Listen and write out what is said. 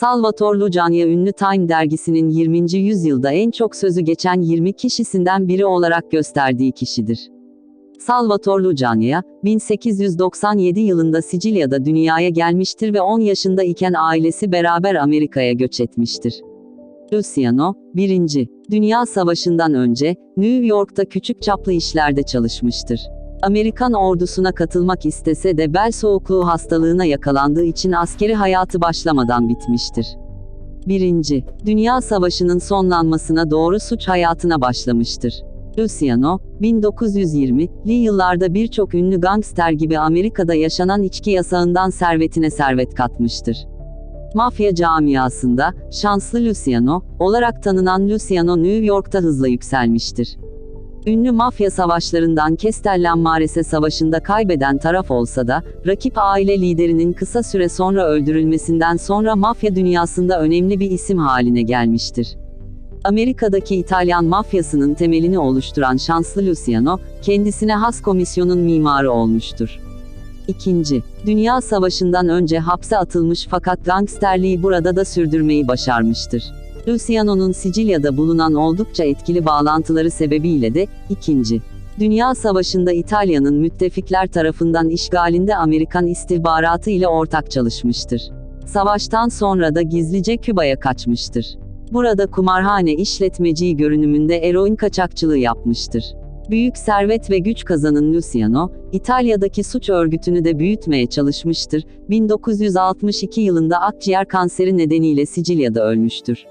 Salvatore Lucania ünlü Time dergisinin 20. yüzyılda en çok sözü geçen 20 kişisinden biri olarak gösterdiği kişidir. Salvatore Lucania, 1897 yılında Sicilya'da dünyaya gelmiştir ve 10 yaşında iken ailesi beraber Amerika'ya göç etmiştir. Luciano, 1. Dünya Savaşı'ndan önce, New York'ta küçük çaplı işlerde çalışmıştır. Amerikan ordusuna katılmak istese de bel soğukluğu hastalığına yakalandığı için askeri hayatı başlamadan bitmiştir. 1. Dünya Savaşı'nın sonlanmasına doğru suç hayatına başlamıştır. Luciano, 1920'li yıllarda birçok ünlü gangster gibi Amerika'da yaşanan içki yasağından servetine servet katmıştır. Mafya camiasında, şanslı Luciano, olarak tanınan Luciano New York'ta hızla yükselmiştir. Ünlü mafya savaşlarından Castellammarese Savaşı'nda kaybeden taraf olsa da, rakip aile liderinin kısa süre sonra öldürülmesinden sonra mafya dünyasında önemli bir isim haline gelmiştir. Amerika'daki İtalyan mafyasının temelini oluşturan şanslı Luciano, kendisine has komisyonun mimarı olmuştur. İkinci, Dünya Savaşı'ndan önce hapse atılmış fakat gangsterliği burada da sürdürmeyi başarmıştır. Luciano'nun Sicilya'da bulunan oldukça etkili bağlantıları sebebiyle de, 2. Dünya Savaşı'nda İtalya'nın müttefikler tarafından işgalinde Amerikan istihbaratı ile ortak çalışmıştır. Savaştan sonra da gizlice Küba'ya kaçmıştır. Burada kumarhane işletmeciği görünümünde eroin kaçakçılığı yapmıştır. Büyük servet ve güç kazanan Luciano, İtalya'daki suç örgütünü de büyütmeye çalışmıştır. 1962 yılında akciğer kanseri nedeniyle Sicilya'da ölmüştür.